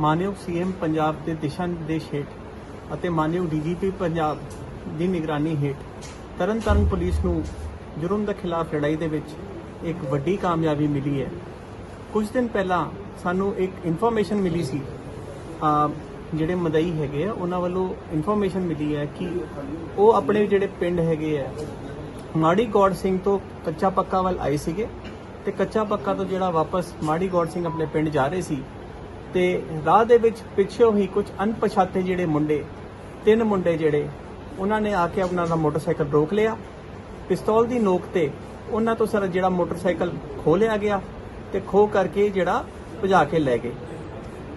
ਮਾਨਯੋਗ ਸੀਐਮ ਪੰਜਾਬ ਦੇ ਦਿਸ਼ਾ ਨਿਰਦੇਸ਼ ਹੇਠ ਅਤੇ ਮਾਨਯੋਗ ਡੀਜੀਪੀ ਪੰਜਾਬ ਦੀ ਨਿਗਰਾਨੀ ਹੇਠ ਤਰਨਤਾਰਨ ਪੁਲਿਸ ਨੂੰ ਜੁਰਮ ਦੇ ਖਿਲਾਫ ਲੜਾਈ ਦੇ ਵਿੱਚ ਇੱਕ ਵੱਡੀ ਕਾਮਯਾਬੀ ਮਿਲੀ ਹੈ। ਕੁਝ ਦਿਨ ਪਹਿਲਾਂ ਸਾਨੂੰ ਇੱਕ ਇਨਫੋਰਮੇਸ਼ਨ ਮਿਲੀ ਸੀ ਜਿਹੜੇ ਮਦਈ ਹੈਗੇ ਆ, ਉਹਨਾਂ ਵੱਲੋਂ ਇਨਫੋਰਮੇਸ਼ਨ ਮਿਲੀ ਹੈ ਕਿ ਉਹ ਆਪਣੇ ਜਿਹੜੇ ਪਿੰਡ ਹੈਗੇ ਆ, ਮਾੜੀ ਗੌੜ ਸਿੰਘ ਤੋਂ ਕੱਚਾ ਪੱਕਾ ਵੱਲ ਆਏ ਸੀਗੇ ਤੇ ਕੱਚਾ ਪੱਕਾ ਤੋਂ ਜਿਹੜਾ ਵਾਪਸ ਮਾੜੀ ਗੌੜ ਸਿੰਘ ਆਪਣੇ ਪਿੰਡ ਜਾ ਰਹੇ ਸੀ ਤੇ ਰਾਹ ਦੇ ਵਿੱਚ ਪਿੱਛੋਂ ਹੀ ਕੁਝ ਅਣਪਛਾਤੇ ਜਿਹੜੇ ਮੁੰਡੇ, ਤਿੰਨ ਮੁੰਡੇ ਜਿਹੜੇ, ਉਹਨਾਂ ਨੇ ਆ ਕੇ ਉਹਨਾਂ ਦਾ ਮੋਟਰਸਾਈਕਲ ਰੋਕ ਲਿਆ। ਪਿਸਤੌਲ ਦੀ ਨੋਕ ਤੇ ਉਹਨਾਂ ਤੋਂ ਸਰ ਜਿਹੜਾ ਮੋਟਰਸਾਈਕਲ ਖੋਹ ਲਿਆ ਗਿਆ ਤੇ ਖੋਹ ਕਰਕੇ ਜਿਹੜਾ ਭਜਾ ਕੇ ਲੈ ਗਏ।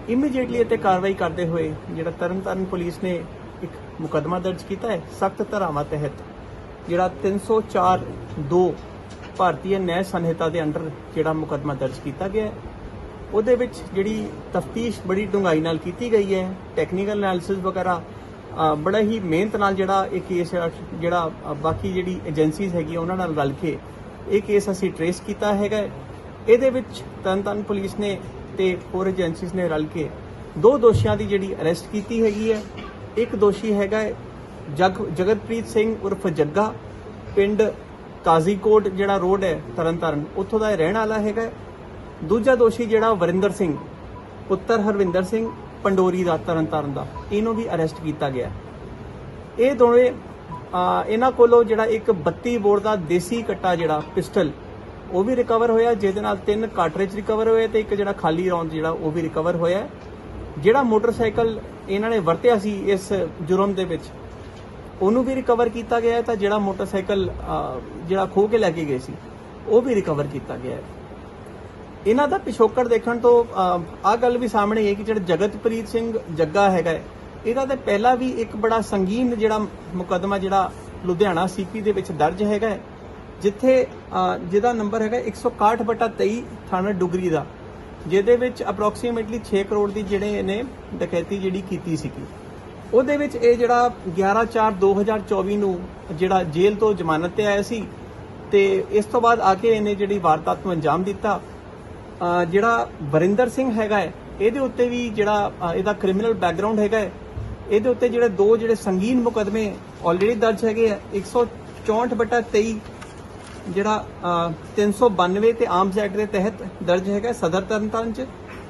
ਇਮੀਡੀਏਟਲੀ ਇੱਥੇ ਕਾਰਵਾਈ ਕਰਦੇ ਹੋਏ ਜਿਹੜਾ ਤਰਨਤਾਰਨ ਪੁਲਿਸ ਨੇ ਇੱਕ ਮੁਕੱਦਮਾ ਦਰਜ ਕੀਤਾ ਹੈ, ਸਖਤ ਧਾਰਾਵਾਂ ਤਹਿਤ, ਜਿਹੜਾ 304 2 ਭਾਰਤੀ ਨਿਆਂ ਸੰਹਿਤਾ ਦੇ ਅੰਡਰ ਜਿਹੜਾ ਮੁਕੱਦਮਾ ਦਰਜ ਕੀਤਾ ਗਿਆ ਹੈ। ਉਹਦੇ ਵਿੱਚ ਜਿਹੜੀ ਤਫਤੀਸ਼ ਬੜੀ ਡੂੰਘਾਈ ਨਾਲ ਕੀਤੀ ਗਈ ਹੈ ਟੈਕਨੀਕਲ ਐਨਾਲਿਸਿਸ ਵਗੈਰਾ ਬੜਾ ਹੀ ਮਿਹਨਤ ਨਾਲ ਜਿਹੜਾ ਇਹ ਕੇਸ ਜਿਹੜਾ ਬਾਕੀ ਜਿਹੜੀ ਏਜੰਸੀਜ਼ ਹੈਗੀ ਉਹਨਾਂ ਨਾਲ ਰਲ ਕੇ ਇਹ ਕੇਸ ਅਸੀਂ ਟਰੇਸ ਕੀਤਾ ਹੈਗਾ ਇਹਦੇ ਵਿੱਚ ਤਰਨਤਾਰਨ ਪੁਲਿਸ ਨੇ ਤੇ ਹੋਰ ਏਜੰਸੀਜ਼ ਨੇ ਰਲ ਕੇ ਦੋ ਦੋਸ਼ੀਆਂ ਦੀ ਜਿਹੜੀ ਅਰੈਸਟ ਕੀਤੀ ਹੈਗੀ ਹੈ। ਇੱਕ ਦੋਸ਼ੀ ਹੈਗਾ ਜਗ, ਜਗਤਪ੍ਰੀਤ ਸਿੰਘ ਉਰਫ ਜੱਗਾ, ਪਿੰਡ ਕਾਜ਼ੀਕੋਟ ਜਿਹੜਾ ਰੋਡ ਹੈ ਤਰਨਤਾਰਨ, ਉੱਥੋਂ ਦਾ ਇਹ ਰਹਿਣ ਵਾਲਾ ਹੈਗਾ ਦੂਜਾ ਦੋਸ਼ੀ ਜਿਹੜਾ ਵਰਿੰਦਰ ਸਿੰਘ, ਪੁੱਤਰ ਹਰਵਿੰਦਰ ਸਿੰਘ ਪੰਡੋਰੀ ਦਾ, ਤਰਨਤਾਰਨ ਦਾ। ਇਹਨੂੰ ਵੀ ਅਰੈਸਟ ਕੀਤਾ ਗਿਆ। ਇਹ ਦੋਵੇਂ ਇਹਨਾਂ ਕੋਲੋਂ ਜਿਹੜਾ ਇੱਕ 32 ਬੋਰ ਦਾ ਦੇਸੀ ਕੱਟਾ ਜਿਹੜਾ, ਪਿਸਟਲ, ਉਹ ਵੀ ਰਿਕਵਰ ਹੋਇਆ। ਜਿਹਦੇ ਨਾਲ ਤਿੰਨ ਕਾਰਟ੍ਰਿਜ ਰਿਕਵਰ ਹੋਏ ਤੇ ਇੱਕ ਜਿਹੜਾ ਖਾਲੀ ਰੌਂਦ ਜਿਹੜਾ, ਉਹ ਵੀ ਰਿਕਵਰ ਹੋਇਆ। ਜਿਹੜਾ ਮੋਟਰਸਾਈਕਲ ਇਹਨਾਂ ਨੇ ਵਰਤਿਆ ਸੀ ਇਸ ਜੁਰਮ ਦੇ ਵਿੱਚ, ਉਹਨੂੰ ਵੀ ਰਿਕਵਰ ਕੀਤਾ ਗਿਆ ਤਾਂ ਜਿਹੜਾ ਮੋਟਰਸਾਈਕਲ ਜਿਹੜਾ ਖੋਹ ਕੇ ਲੈ ਕੇ ਗਏ ਸੀ, ਉਹ ਵੀ ਰਿਕਵਰ ਕੀਤਾ ਗਿਆ ਹੈ। ਇਹਨਾਂ ਦਾ ਪਿਛੋਕੜ ਦੇਖਣ ਤੋਂ ਆ ਗੱਲ ਵੀ ਸਾਹਮਣੇ ਆਈ ਕਿ ਜਿਹੜਾ ਜਗਤਪ੍ਰੀਤ ਸਿੰਘ ਜੱਗਾ ਹੈਗਾ ਹੈ, ਇਹਦਾ ਤੇ ਪਹਿਲਾਂ ਵੀ ਇੱਕ ਬੜਾ ਸੰਗੀਨ ਜਿਹੜਾ ਮੁਕੱਦਮਾ ਜਿਹੜਾ ਲੁਧਿਆਣਾ ਸੀਪੀ ਦੇ ਵਿੱਚ ਦਰਜ ਹੈਗਾ ਹੈ, ਜਿੱਥੇ ਅ, ਜਿਹਦਾ ਨੰਬਰ ਹੈਗਾ 161/23 ਥਾਣਾ ਡੁਗਰੀ ਦਾ ਜਿਹਦੇ ਵਿੱਚ ਅਪਰੋਕਸੀਮੇਟਲੀ 6 ਕਰੋੜ ਦੀ ਜਿਹੜੇ ਇਹਨੇ ਡਕੈਤੀ ਜਿਹੜੀ ਕੀਤੀ ਸੀਗੀ। ਉਹਦੇ ਵਿੱਚ ਇਹ ਜਿਹੜਾ 11/4/2024 ਨੂੰ ਜਿਹੜਾ ਜੇਲ੍ਹ ਤੋਂ ਜ਼ਮਾਨਤ ਤੇ ਆਇਆ ਸੀ ਤੇ ਇਸ ਤੋਂ ਬਾਅਦ ਆ ਕੇ ਇਹਨੇ ਜਿਹੜੀ ਵਾਰਦਾਤ ਨੂੰ ਅੰਜਾਮ ਦਿੱਤਾ। ਜਿਹੜਾ ਵਰਿੰਦਰ ਸਿੰਘ ਹੈਗਾ ਹੈ ਇਹਦੇ ਉੱਤੇ ਵੀ ਜਿਹੜਾ ਇਹਦਾ ਕ੍ਰਿਮੀਨਲ ਬੈਕਗ੍ਰਾਉਂਡ ਹੈਗਾ ਹੈ। ਇਹਦੇ ਉੱਤੇ ਜਿਹੜੇ ਦੋ ਜਿਹੜੇ ਸੰਗੀਨ ਮੁਕਦਮੇ ਆਲਰੇਡੀ ਦਰਜ ਹੈਗੇ ਆ 164/23 ਜਿਹੜਾ ਅਹ, 392 ਤੇ ਆਰਮਸ ਐਕਟ ਦੇ ਤਹਿਤ ਦਰਜ ਹੈਗਾ ਸਦਰ ਤਰਨਤਾਰਨ ਚ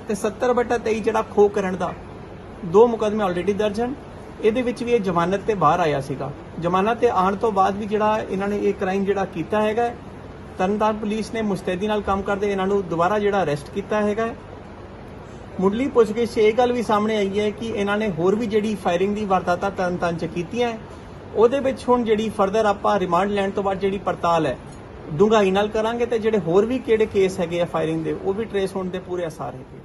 ਤੇ 70/23 ਜਿਹੜਾ ਖੋ ਕਰਨ ਦਾ ਦੋ ਮੁਕਦਮੇ ਆਲਰੇਡੀ ਦਰਜ ਹਨ। ਇਹਦੇ ਵਿੱਚ ਵੀ ਇਹ ਜ਼ਮਾਨਤ ਤੇ ਬਾਹਰ ਆਇਆ ਸੀਗਾ। ਜ਼ਮਾਨਤ ਤੇ ਆਉਣ ਤੋਂ ਬਾਅਦ ਵੀ ਜਿਹੜਾ ਇਹਨਾਂ ਨੇ ਇਹ ਕ੍ਰਾਈਮ ਜਿਹੜਾ ਕੀਤਾ ਹੈਗਾ ਤਰਨਤਾਰਨ ਪੁਲਿਸ ਨੇ ਮੁਸਤੈਦੀ ਨਾਲ ਕੰਮ ਕਰਦੇ ਇਹਨਾਂ ਨੂੰ ਦੁਬਾਰਾ ਜਿਹੜਾ ਅਰੈਸਟ ਕੀਤਾ ਹੈਗਾ। ਮੁੱਢਲੀ ਪੁੱਛਗਿੱਛ 'ਚ ਇਹ ਗੱਲ ਵੀ ਸਾਹਮਣੇ ਆਈ ਹੈ ਕਿ ਇਹਨਾਂ ਨੇ ਹੋਰ ਵੀ ਜਿਹੜੀ ਫਾਇਰਿੰਗ ਦੀ ਵਾਰਦਾਤਾਂ ਤਰਨਤਾਰਨ 'ਚ ਕੀਤੀਆਂ ਹੈ, ਉਹਦੇ ਵਿੱਚ ਹੁਣ ਜਿਹੜੀ ਫਰਦਰ ਆਪਾਂ ਰਿਮਾਂਡ ਲੈਣ ਤੋਂ ਬਾਅਦ ਜਿਹੜੀ ਪੜਤਾਲ ਹੈ ਡੂੰਘਾਈ ਨਾਲ ਕਰਾਂਗੇ ਤੇ ਜਿਹੜੇ ਹੋਰ ਵੀ ਕਿਹੜੇ ਕੇਸ ਹੈਗੇ ਆ ਫਾਇਰਿੰਗ ਦੇ ਉਹ ਵੀ ਟਰੇਸ ਹੋਣ ਦੇ ਪੂਰੇ ਆਸਾਰ ਹੈਗੇ